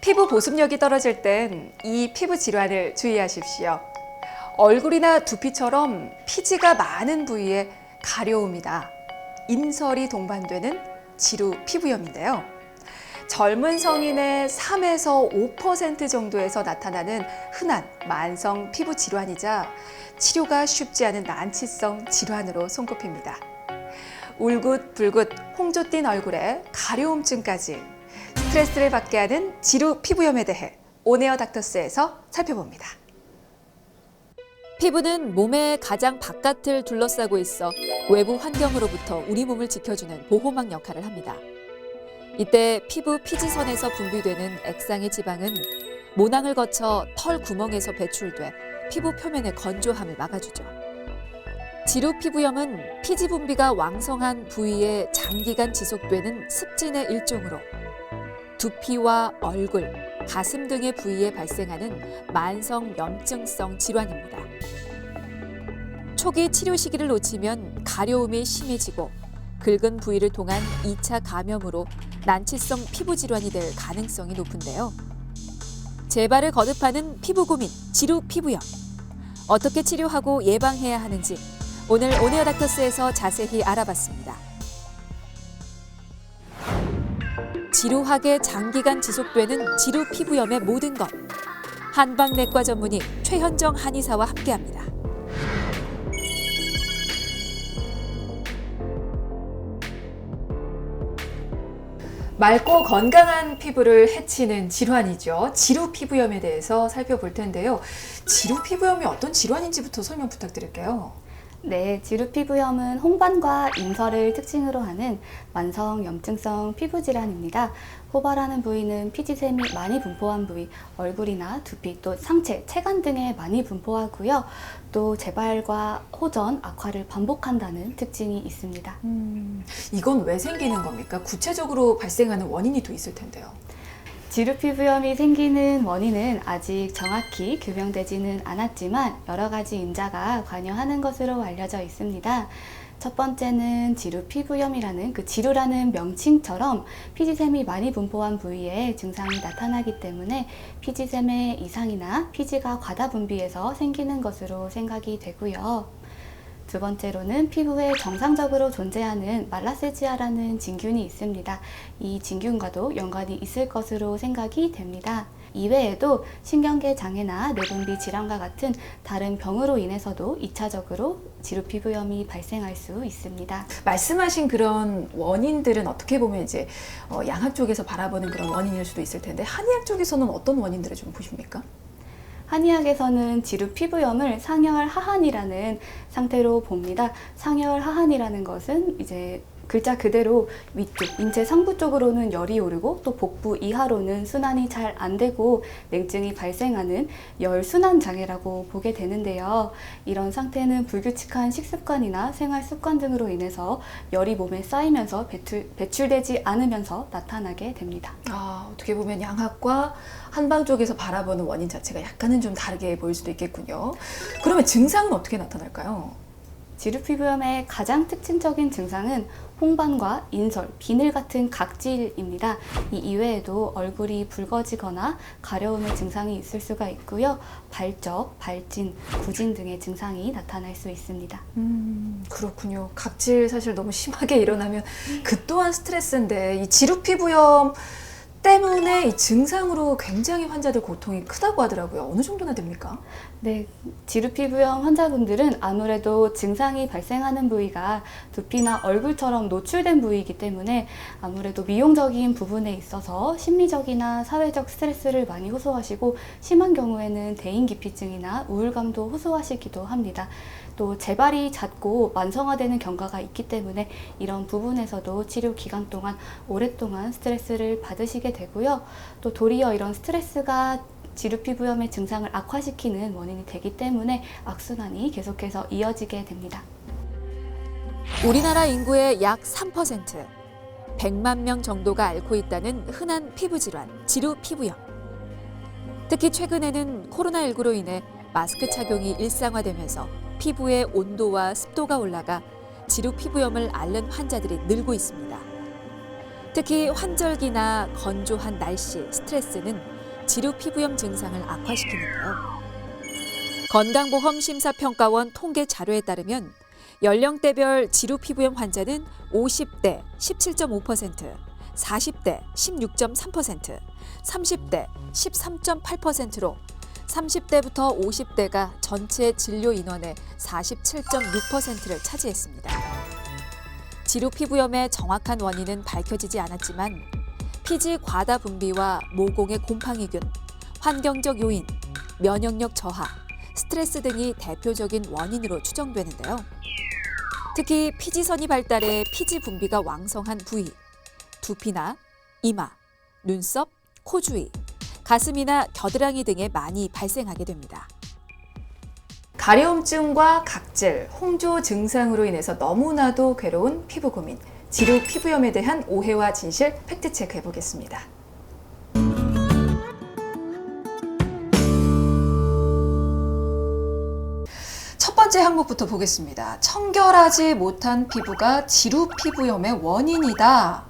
피부 보습력이 떨어질 땐 이 피부 질환을 주의하십시오. 얼굴이나 두피처럼 피지가 많은 부위에 가려움이다. 인설이 동반되는 지루 피부염인데요. 젊은 성인의 3에서 5% 정도에서 나타나는 흔한 만성 피부 질환이자 치료가 쉽지 않은 난치성 질환으로 손꼽힙니다. 울긋불긋 홍조 띈 얼굴에 가려움증까지 스트레스를 받게 하는 지루 피부염에 대해 오네어 닥터스에서 살펴봅니다. 피부는 몸의 가장 바깥을 둘러싸고 있어 외부 환경으로부터 우리 몸을 지켜주는 보호막 역할을 합니다. 이때 피부 피지선에서 분비되는 액상의 지방은 모낭을 거쳐 털 구멍에서 배출돼 피부 표면의 건조함을 막아주죠. 지루 피부염은 피지 분비가 왕성한 부위에 장기간 지속되는 습진의 일종으로 두피와 얼굴, 가슴 등의 부위에 발생하는 만성 염증성 질환입니다. 초기 치료 시기를 놓치면 가려움이 심해지고 긁은 부위를 통한 2차 감염으로 난치성 피부 질환이 될 가능성이 높은데요. 재발을 거듭하는 피부 고민, 지루 피부염. 어떻게 치료하고 예방해야 하는지 오늘 오네어 닥터스에서 자세히 알아봤습니다. 지루하게 장기간 지속되는 지루 피부염의 모든 것. 한방내과 전문의 최현정 한의사와 함께합니다. 맑고 건강한 피부를 해치는 질환이죠. 지루 피부염에 대해서 살펴볼 텐데요. 지루 피부염이 어떤 질환인지부터 설명 부탁드릴게요. 네, 지루 피부염은 홍반과 인설을 특징으로 하는 만성 염증성 피부 질환입니다. 호발하는 부위는 피지샘이 많이 분포한 부위, 얼굴이나 두피, 또 상체, 체관 등에 많이 분포하고요. 또 재발과 호전, 악화를 반복한다는 특징이 있습니다. 음, 이건 왜 생기는 겁니까? 구체적으로 발생하는 원인이 또 있을 텐데요. 지루 피부염이 생기는 원인은 아직 정확히 규명되지는 않았지만 여러 가지 인자가 관여하는 것으로 알려져 있습니다. 첫 번째는 지루 피부염이라는 그 지루라는 명칭처럼 피지샘이 많이 분포한 부위에 증상이 나타나기 때문에 피지샘의 이상이나 피지가 과다 분비해서 생기는 것으로 생각이 되고요. 두 번째로는 피부에 정상적으로 존재하는 말라세지아라는 진균이 있습니다. 이 진균과도 연관이 있을 것으로 생각이 됩니다. 이외에도 신경계 장애나 내분비 질환과 같은 다른 병으로 인해서도 2차적으로 지루 피부염이 발생할 수 있습니다. 말씀하신 그런 원인들은 어떻게 보면 이제 어, 양학 쪽에서 바라보는 그런 원인일 수도 있을 텐데 한의학 쪽에서는 어떤 원인들을 좀 보십니까? 한의학에서는 지루 피부염을 상열 하한이라는 상태로 봅니다. 상열 하한이라는 것은 이제 글자 그대로 위쪽, 인체 상부 쪽으로는 열이 오르고 또 복부 이하로는 순환이 잘 안 되고 냉증이 발생하는 열순환 장애라고 보게 되는데요. 이런 상태는 불규칙한 식습관이나 생활 습관 등으로 인해서 열이 몸에 쌓이면서 배출, 배출되지 않으면서 나타나게 됩니다. 아, 어떻게 보면 양학과 한방 쪽에서 바라보는 원인 자체가 약간은 좀 다르게 보일 수도 있겠군요. 그러면 증상은 어떻게 나타날까요? 지루 피부염의 가장 특징적인 증상은 홍반과 인설, 비늘 같은 각질입니다. 이 이외에도 얼굴이 붉어지거나 가려움의 증상이 있을 수가 있고요. 발적, 발진, 구진 등의 증상이 나타날 수 있습니다. 음, 그렇군요. 각질 사실 너무 심하게 일어나면 그 또한 스트레스인데 이 지루 피부염 때문에 이 증상으로 굉장히 환자들 고통이 크다고 하더라고요. 어느 정도나 됩니까? 네, 지루 피부염 환자분들은 아무래도 증상이 발생하는 부위가 두피나 얼굴처럼 노출된 부위이기 때문에 아무래도 미용적인 부분에 있어서 심리적이나 사회적 스트레스를 많이 호소하시고 심한 경우에는 대인기피증이나 우울감도 호소하시기도 합니다. 또 재발이 잦고 만성화되는 경과가 있기 때문에 이런 부분에서도 치료 기간 동안 오랫동안 스트레스를 받으시게 되고요. 또 도리어 이런 스트레스가 지루 피부염의 증상을 악화시키는 원인이 되기 때문에 악순환이 계속해서 이어지게 됩니다. 우리나라 인구의 약 3%, 100만 명 정도가 앓고 있다는 흔한 피부 질환, 지루 피부염. 특히 최근에는 코로나19로 인해 마스크 착용이 일상화되면서 피부의 온도와 습도가 올라가 지루 피부염을 앓는 환자들이 늘고 있습니다. 특히 환절기나 건조한 날씨, 스트레스는 지루 피부염 증상을 악화시키는데요. 건강보험 심사평가원 통계 자료에 따르면 연령대별 지루 피부염 환자는 50대 17.5%, 40대 16.3%, 30대 13.8%로 30대부터 50대가 전체 진료 인원의 47.6%를 차지했습니다. 지루 피부염의 정확한 원인은 밝혀지지 않았지만 피지 과다 분비와 모공의 곰팡이균, 환경적 요인, 면역력 저하, 스트레스 등이 대표적인 원인으로 추정되는데요. 특히 피지선이 발달해 피지 분비가 왕성한 부위, 두피나 이마, 눈썹, 코 주위, 가슴이나 겨드랑이 등에 많이 발생하게 됩니다. 가려움증과 각질, 홍조 증상으로 인해서 너무나도 괴로운 피부 고민, 지루 피부염에 대한 오해와 진실 팩트 체크해 보겠습니다. 첫 번째 항목부터 보겠습니다. 청결하지 못한 피부가 지루 피부염의 원인이다.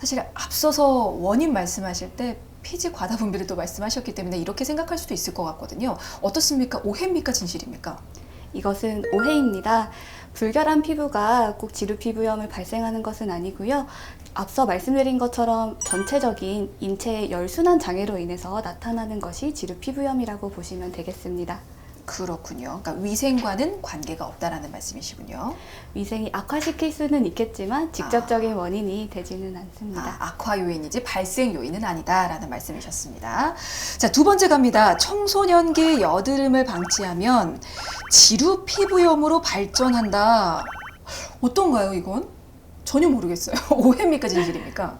사실 앞서서 원인 말씀하실 때 피지 과다 분비를 또 말씀하셨기 때문에 이렇게 생각할 수도 있을 것 같거든요. 어떻습니까? 오해입니까? 진실입니까? 이것은 오해입니다. 불결한 피부가 꼭 지루 피부염을 발생하는 것은 아니고요. 앞서 말씀드린 것처럼 전체적인 인체의 열순환 장애로 인해서 나타나는 것이 지루 피부염이라고 보시면 되겠습니다. 그렇군요. 그러니까 위생과는 관계가 없다라는 말씀이시군요. 위생이 악화시킬 수는 있겠지만 직접적인 원인이 되지는 않습니다. 아, 악화 요인이지 발생 요인은 아니다라는 말씀이셨습니다. 자, 두 번째 갑니다. 청소년기 여드름을 방치하면 지루 피부염으로 발전한다. 어떤가요, 이건? 전혀 모르겠어요. 오해입니까, 진실입니까?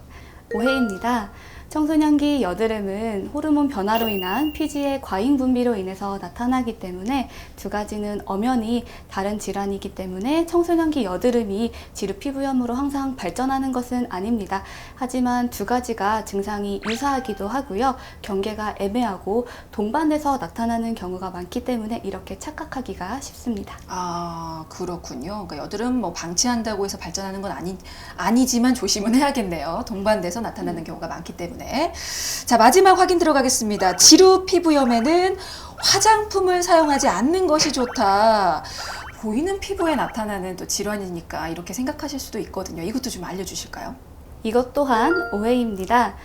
오해입니다. 청소년기 여드름은 호르몬 변화로 인한 피지의 과잉 분비로 인해서 나타나기 때문에 두 가지는 엄연히 다른 질환이기 때문에 청소년기 여드름이 지루 피부염으로 항상 발전하는 것은 아닙니다. 하지만 두 가지가 증상이 유사하기도 하고요. 경계가 애매하고 동반돼서 나타나는 경우가 많기 때문에 이렇게 착각하기가 쉽습니다. 아, 그렇군요. 그러니까 여드름 뭐 방치한다고 해서 발전하는 건 아니, 아니지만 조심은 해야겠네요. 동반돼서 나타나는 경우가 많기 때문에. 자, 마지막 확인 들어가겠습니다. 지루 피부염에는 화장품을 사용하지 않는 것이 좋다. 보이는 피부에 나타나는 또 질환이니까 이렇게 생각하실 수도 있거든요. 이것도 좀 알려주실까요? 이것 또한 오해입니다.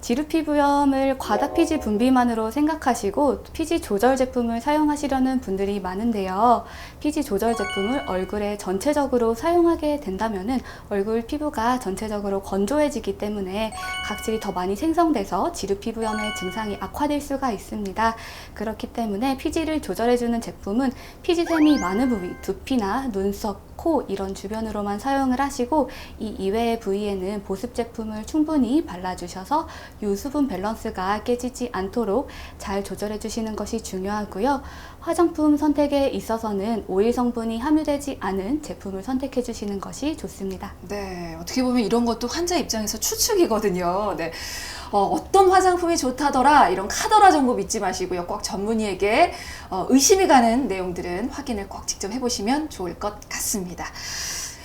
지루 피부염을 과다 피지 분비만으로 생각하시고 피지 조절 제품을 사용하시려는 분들이 많은데요. 피지 조절 제품을 얼굴에 전체적으로 사용하게 된다면은 얼굴 피부가 전체적으로 건조해지기 때문에 각질이 더 많이 생성돼서 지루 피부염의 증상이 악화될 수가 있습니다. 그렇기 때문에 피지를 조절해주는 제품은 피지샘이 많은 부위, 두피나 눈썹, 코 이런 주변으로만 사용을 하시고 이 이외의 부위에는 보습 제품을 충분히 발라주셔서 유수분 밸런스가 깨지지 않도록 잘 조절해 주시는 것이 중요하고요. 화장품 선택에 있어서는 오일 성분이 함유되지 않은 제품을 선택해 주시는 것이 좋습니다. 네, 어떻게 보면 이런 것도 환자 입장에서 추측이거든요. 네. 어, 떤 화장품이 좋다더라, 이런 카더라 정보 믿지 마시고요. 꼭 전문의에게 어, 의심이 가는 내용들은 확인을 꼭 직접 해보시면 좋을 것 같습니다.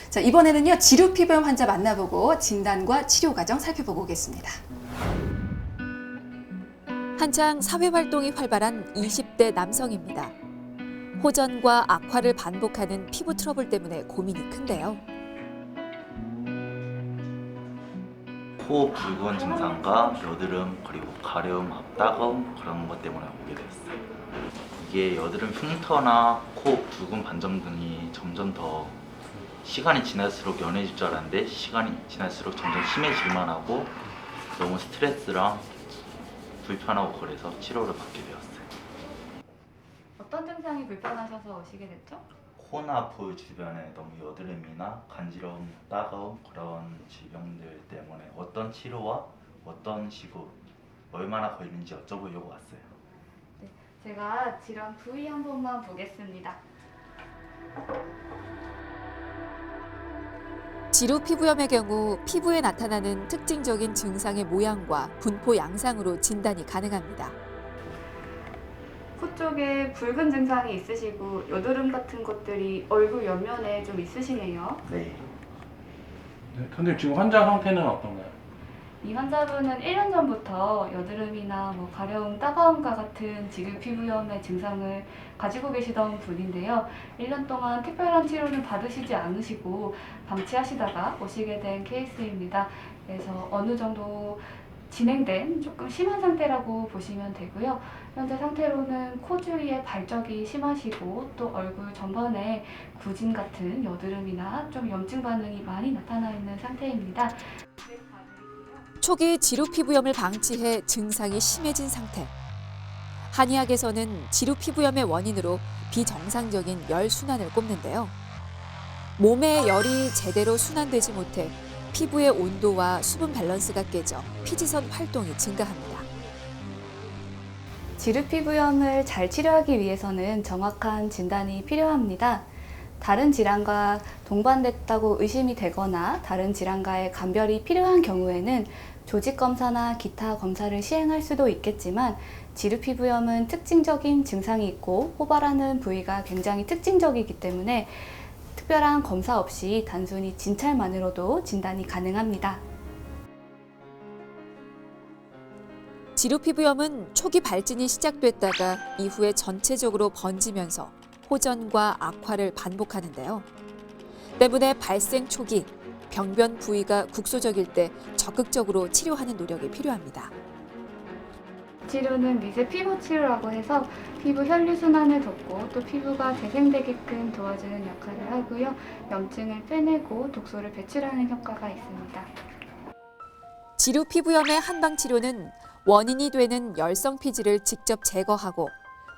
자, 이번에는요, 지루 피부염 환자 만나보고 진단과 치료 과정 살펴보고 오겠습니다. 한창 사회 활동이 활발한 20대 남성입니다. 호전과 악화를 반복하는 피부 트러블 때문에 고민이 큰데요. 코 붉은 증상과 여드름 그리고 가려움, 따가움 그런 것 때문에 오게 됐어요. 이게 여드름 흉터나 코 붉은 반점 등이 점점 더 시간이 지날수록 연해질 줄 알았는데 시간이 지날수록 점점 심해지기만 하고 너무 스트레스랑 불편하고 그래서 치료를 받게 되었어요. 어떤 증상이 불편하셔서 오시게 됐죠? 코나 볼 주변에 너무 여드름이나 간지러움, 따가움 그런 질병들 때문에 어떤 치료와 어떤 시구 얼마나 걸리는지 여쭤보려고 왔어요. 제가 질환 부위 한 번만 보겠습니다. 지루 피부염의 경우 피부에 나타나는 특징적인 증상의 모양과 분포 양상으로 진단이 가능합니다. 코 쪽에 붉은 증상이 있으시고 여드름 같은 것들이 얼굴 옆면에 좀 있으시네요. 네. 네, 선생님 지금 환자 상태는 어떤가요? 이 환자분은 1년 전부터 여드름이나 뭐 가려움, 따가움과 같은 지루 피부염의 증상을 가지고 계시던 분인데요. 1년 동안 특별한 치료는 받으시지 않으시고 방치하시다가 오시게 된 케이스입니다. 그래서 어느 정도 진행된 조금 심한 상태라고 보시면 되고요. 현재 상태로는 코 주위에 발적이 심하시고 또 얼굴 전반에 구진 같은 여드름이나 좀 염증 반응이 많이 나타나 있는 상태입니다. 초기 지루 피부염을 방치해 증상이 심해진 상태. 한의학에서는 지루 피부염의 원인으로 비정상적인 열 순환을 꼽는데요. 몸의 열이 제대로 순환되지 못해 피부의 온도와 수분 밸런스가 깨져 피지선 활동이 증가합니다. 지루 피부염을 잘 치료하기 위해서는 정확한 진단이 필요합니다. 다른 질환과 동반됐다고 의심이 되거나 다른 질환과의 감별이 필요한 경우에는 조직 검사나 기타 검사를 시행할 수도 있겠지만 지루 피부염은 특징적인 증상이 있고 호발하는 부위가 굉장히 특징적이기 때문에 특별한 검사 없이 단순히 진찰만으로도 진단이 가능합니다. 지루 피부염은 초기 발진이 시작됐다가 이후에 전체적으로 번지면서 호전과 악화를 반복하는데요. 때문에 발생 초기 병변 부위가 국소적일 때 적극적으로 치료하는 노력이 필요합니다. 치료는 미세 피부 치료라고 해서 피부 혈류 순환을 돕고 또 피부가 재생되게끔 도와주는 역할을 하고요. 염증을 빼내고 독소를 배출하는 효과가 있습니다. 지루 피부염의 한방 치료는 원인이 되는 열성 피지를 직접 제거하고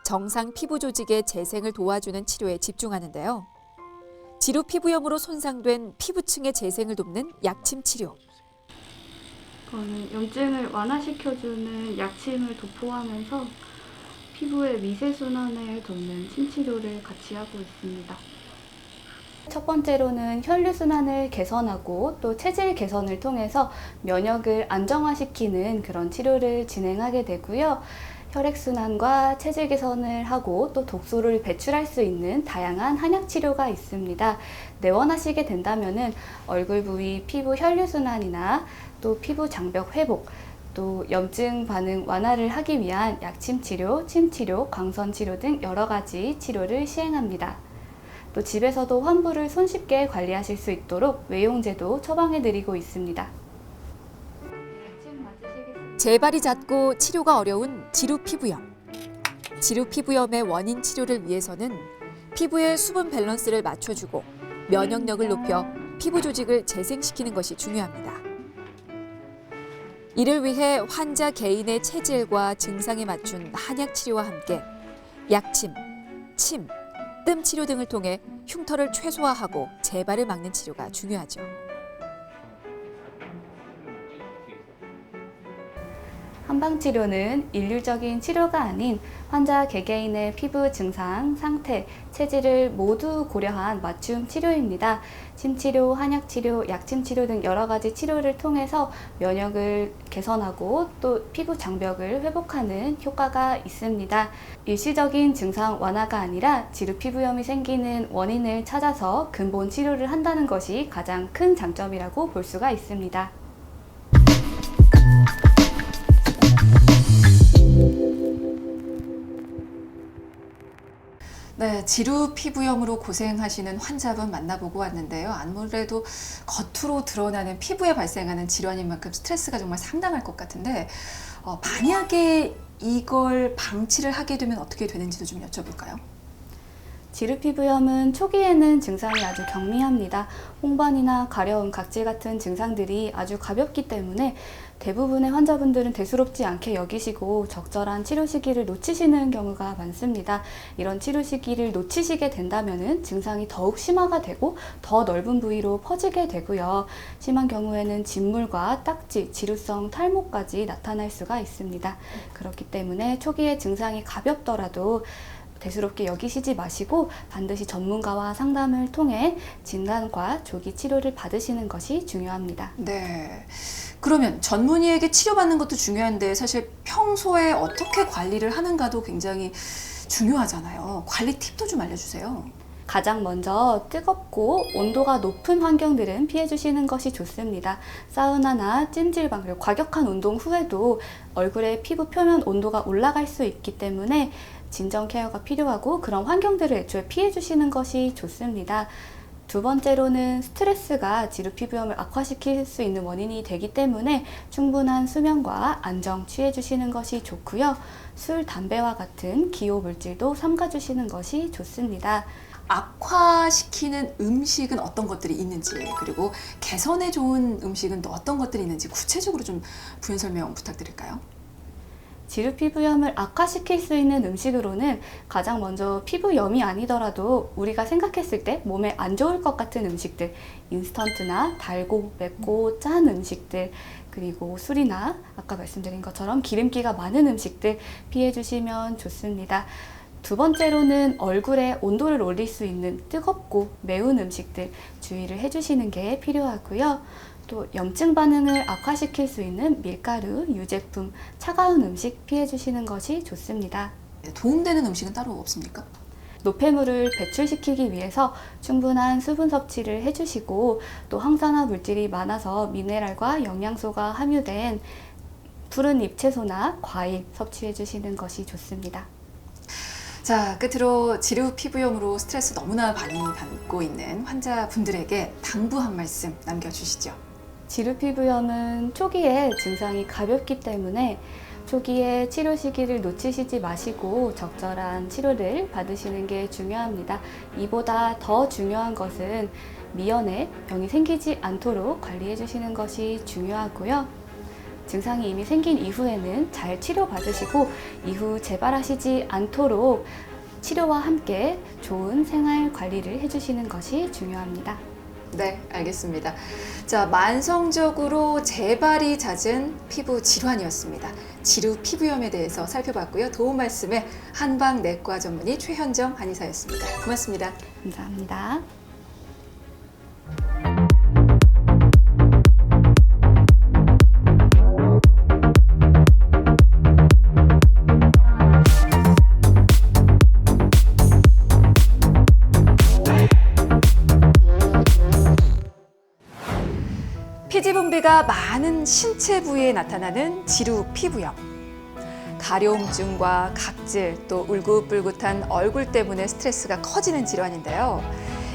정상 피부 조직의 재생을 도와주는 치료에 집중하는데요. 지루 피부염으로 손상된 피부층의 재생을 돕는 약침 치료. 저는 염증을 완화시켜주는 약침을 도포하면서 피부의 미세 순환을 돕는 침치료를 같이 하고 있습니다. 첫 번째로는 혈류 순환을 개선하고 또 체질 개선을 통해서 면역을 안정화시키는 그런 치료를 진행하게 되고요. 혈액 순환과 체질 개선을 하고 또 독소를 배출할 수 있는 다양한 한약 치료가 있습니다. 내원하시게 된다면은 얼굴 부위 피부 혈류 순환이나 또 피부 장벽 회복, 또 염증 반응 완화를 하기 위한 약침 치료, 침 치료, 광선 치료 등 여러 가지 치료를 시행합니다. 또 집에서도 환부를 손쉽게 관리하실 수 있도록 외용제도 처방해 드리고 있습니다. 재발이 잦고 치료가 어려운 지루 피부염. 지루 피부염의 원인 치료를 위해서는 피부의 수분 밸런스를 맞춰주고 면역력을 높여 피부 조직을 재생시키는 것이 중요합니다. 이를 위해 환자 개인의 체질과 증상에 맞춘 한약 치료와 함께 약침, 침, 뜸 치료 등을 통해 흉터를 최소화하고 재발을 막는 치료가 중요하죠. 한방 치료는 일률적인 치료가 아닌 환자 개개인의 피부 증상, 상태, 체질을 모두 고려한 맞춤 치료입니다. 침치료, 한약치료, 약침치료 등 여러 가지 치료를 통해서 면역을 개선하고 또 피부 장벽을 회복하는 효과가 있습니다. 일시적인 증상 완화가 아니라 지루 피부염이 생기는 원인을 찾아서 근본 치료를 한다는 것이 가장 큰 장점이라고 볼 수가 있습니다. 네, 지루 피부염으로 고생하시는 환자분 만나보고 왔는데요. 아무래도 겉으로 드러나는 피부에 발생하는 질환인 만큼 스트레스가 정말 상당할 것 같은데 어, 만약에 이걸 방치를 하게 되면 어떻게 되는지도 좀 여쭤볼까요? 지루 피부염은 초기에는 증상이 아주 경미합니다. 홍반이나 가려움, 각질 같은 증상들이 아주 가볍기 때문에 대부분의 환자분들은 대수롭지 않게 여기시고 적절한 치료 시기를 놓치시는 경우가 많습니다. 이런 치료 시기를 놓치시게 된다면 증상이 더욱 심화가 되고 더 넓은 부위로 퍼지게 되고요. 심한 경우에는 진물과 딱지, 지루성 탈모까지 나타날 수가 있습니다. 그렇기 때문에 초기에 증상이 가볍더라도 대수롭게 여기시지 마시고 반드시 전문가와 상담을 통해 진단과 조기 치료를 받으시는 것이 중요합니다. 네. 그러면 전문의에게 치료받는 것도 중요한데 사실 평소에 어떻게 관리를 하는가도 굉장히 중요하잖아요. 관리 팁도 좀 알려주세요. 가장 먼저 뜨겁고 온도가 높은 환경들은 피해 주시는 것이 좋습니다. 사우나나 찜질방 그리고 과격한 운동 후에도 얼굴의 피부 표면 온도가 올라갈 수 있기 때문에 진정 케어가 필요하고 그런 환경들을 애초에 피해 주시는 것이 좋습니다. 두 번째로는 스트레스가 지루 피부염을 악화시킬 수 있는 원인이 되기 때문에 충분한 수면과 안정 취해 주시는 것이 좋고요. 술, 담배와 같은 기호 물질도 삼가 주시는 것이 좋습니다. 악화시키는 음식은 어떤 것들이 있는지 그리고 개선에 좋은 음식은 또 어떤 것들이 있는지 구체적으로 좀 부연 설명 부탁드릴까요? 지루 피부염을 악화시킬 수 있는 음식으로는 가장 먼저 피부염이 아니더라도 우리가 생각했을 때 몸에 안 좋을 것 같은 음식들, 인스턴트나 달고 맵고 짠 음식들, 그리고 술이나 아까 말씀드린 것처럼 기름기가 많은 음식들 피해 주시면 좋습니다. 두 번째로는 얼굴에 온도를 올릴 수 있는 뜨겁고 매운 음식들 주의를 해주시는 게 필요하고요. 또 염증 반응을 악화시킬 수 있는 밀가루, 유제품, 차가운 음식 피해 주시는 것이 좋습니다. 네, 도움되는 음식은 따로 없습니까? 노폐물을 배출시키기 위해서 충분한 수분 섭취를 해주시고 또 항산화 물질이 많아서 미네랄과 영양소가 함유된 푸른 잎채소나 과일 섭취해 주시는 것이 좋습니다. 자, 끝으로 지루 피부염으로 스트레스 너무나 많이 받고 있는 환자분들에게 당부 한 말씀 남겨주시죠. 지루 피부염은 초기에 증상이 가볍기 때문에 초기에 치료 시기를 놓치시지 마시고 적절한 치료를 받으시는 게 중요합니다. 이보다 더 중요한 것은 미연에 병이 생기지 않도록 관리해 주시는 것이 중요하고요. 증상이 이미 생긴 이후에는 잘 치료받으시고 이후 재발하시지 않도록 치료와 함께 좋은 생활 관리를 해주시는 것이 중요합니다. 네, 알겠습니다. 자, 만성적으로 재발이 잦은 피부 질환이었습니다. 지루 피부염에 대해서 살펴봤고요. 도움 말씀에 한방 내과 전문의 최현정 한의사였습니다. 고맙습니다. 감사합니다. 피지 분비가 많은 신체 부위에 나타나는 지루 피부염. 가려움증과 각질 또 울긋불긋한 얼굴 때문에 스트레스가 커지는 질환인데요.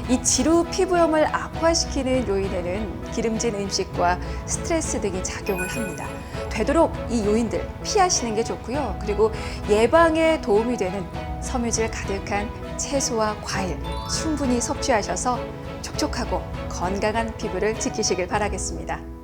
이 지루 피부염을 악화시키는 요인에는 기름진 음식과 스트레스 등이 작용을 합니다. 되도록 이 요인들 피하시는 게 좋고요. 그리고 예방에 도움이 되는 섬유질 가득한 채소와 과일 충분히 섭취하셔서 촉촉하고 건강한 피부를 지키시길 바라겠습니다.